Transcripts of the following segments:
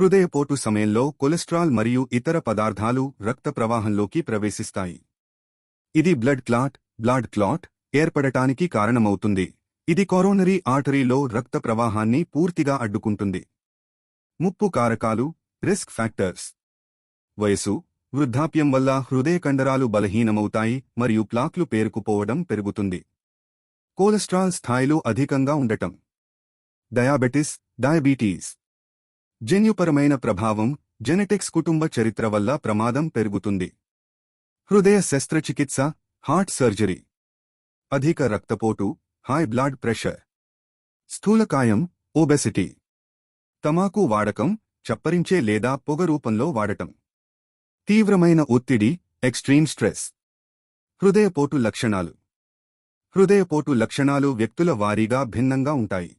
హృదయపోటు సమయంలో కొలెస్ట్రాల్ మరియు ఇతర పదార్థాలు రక్త ప్రవాహంలోకి ప్రవేశిస్తాయి. ఇది బ్లడ్ క్లాట్ బ్లడ్ క్లాట్ ఏర్పడటానికి కారణమవుతుంది. ఇది కొరోనరీ ఆర్టరీలో రక్త ప్రవాహాన్ని పూర్తిగా అడ్డుకుంటుంది. ముప్పు కారకాలు రిస్క్ ఫ్యాక్టర్స్. వయసు వృద్ధాప్యం వల్ల హృదయ కండరాలు బలహీనమవుతాయి మరియు ప్లాక్లు పేరుకుపోవడం పెరుగుతుంది. కొలెస్ట్రాల్ స్థాయిలు అధికంగా ఉండటం. Diabetes diabetes. జన్యుపరమైన ప్రభావం జెనెటిక్స్ కుటుంబ చరిత్ర వల్ల ప్రమాదం పెరుగుతుంది. హృదయ శస్త్రచికిత్స హార్ట్ సర్జరీ. అధిక రక్తపోటు హై బ్లడ్ ప్రెషర్. స్థూలకాయం ఓబెసిటీ తమాకు వాడకం చప్పరించే లేదా పొగ రూపంలో వాడటం. తీవ్రమైన ఒత్తిడి ఎక్స్ట్రీమ్ స్ట్రెస్. హృదయపోటు లక్షణాలు. హృదయపోటు లక్షణాలు వ్యక్తుల వారీగా భిన్నంగా ఉంటాయి.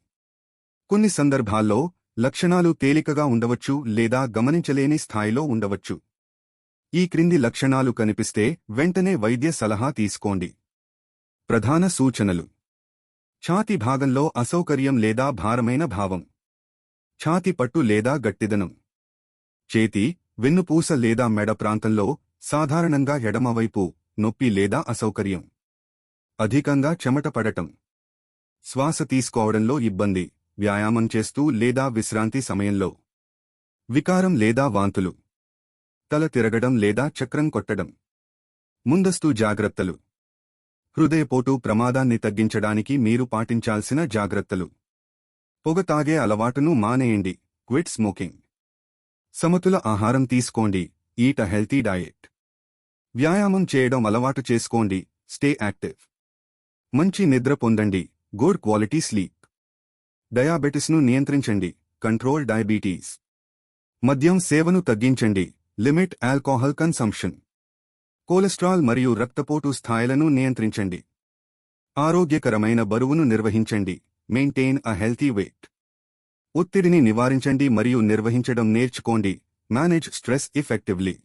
కొన్ని సందర్భాల్లో లక్షణాలు తేలికగా ఉండవచ్చు లేదా గమనించలేని స్థాయిలో ఉండవచ్చు. ఈ క్రింది లక్షణాలు కనిపిస్తే వెంటనే వైద్య సలహా తీసుకోండి. ప్రధాన సూచనలు. ఛాతి భాగంలో అసౌకర్యం లేదా భారమైన భావం. ఛాతి పట్టు లేదా గట్టిదనం. చేతి వెన్నుపూస లేదా మెడ ప్రాంతంలో సాధారణంగా ఎడమవైపు నొప్పి లేదా అసౌకర్యం. అధికంగా చెమట పడటం. శ్వాస తీసుకోవడంలో ఇబ్బంది. వ్యాయామం చేస్తూ లేదా విశ్రాంతి సమయంలో. వికారం లేదా వాంతులు. తల తిరగడం లేదా చక్రం కొట్టడం. ముందస్తు జాగ్రత్తలు. హృదయపోటు ప్రమాదాన్ని తగ్గించడానికి మీరు పాటించాల్సిన జాగ్రత్తలు. పొగ తాగే అలవాటును మానేయండి. Quit smoking. సమతుల ఆహారం తీసుకోండి. Eat a healthy diet. వ్యాయామం చేయడం అలవాటు చేసుకోండి. Stay active. మంచి నిద్ర పొందండి. Good quality sleep. డయాబెటిస్ను నియంత్రించండి. Control diabetes. మద్యం సేవను తగ్గించండి. Limit alcohol consumption. కొలెస్ట్రాల్ మరియు రక్తపోటు స్థాయిలను నియంత్రించండి. ఆరోగ్యకరమైన బరువును నిర్వహించండి. Maintain a healthy weight. ఒత్తిడిని నివారించండి మరియు నిర్వహించడం నేర్చుకోండి. Manage stress effectively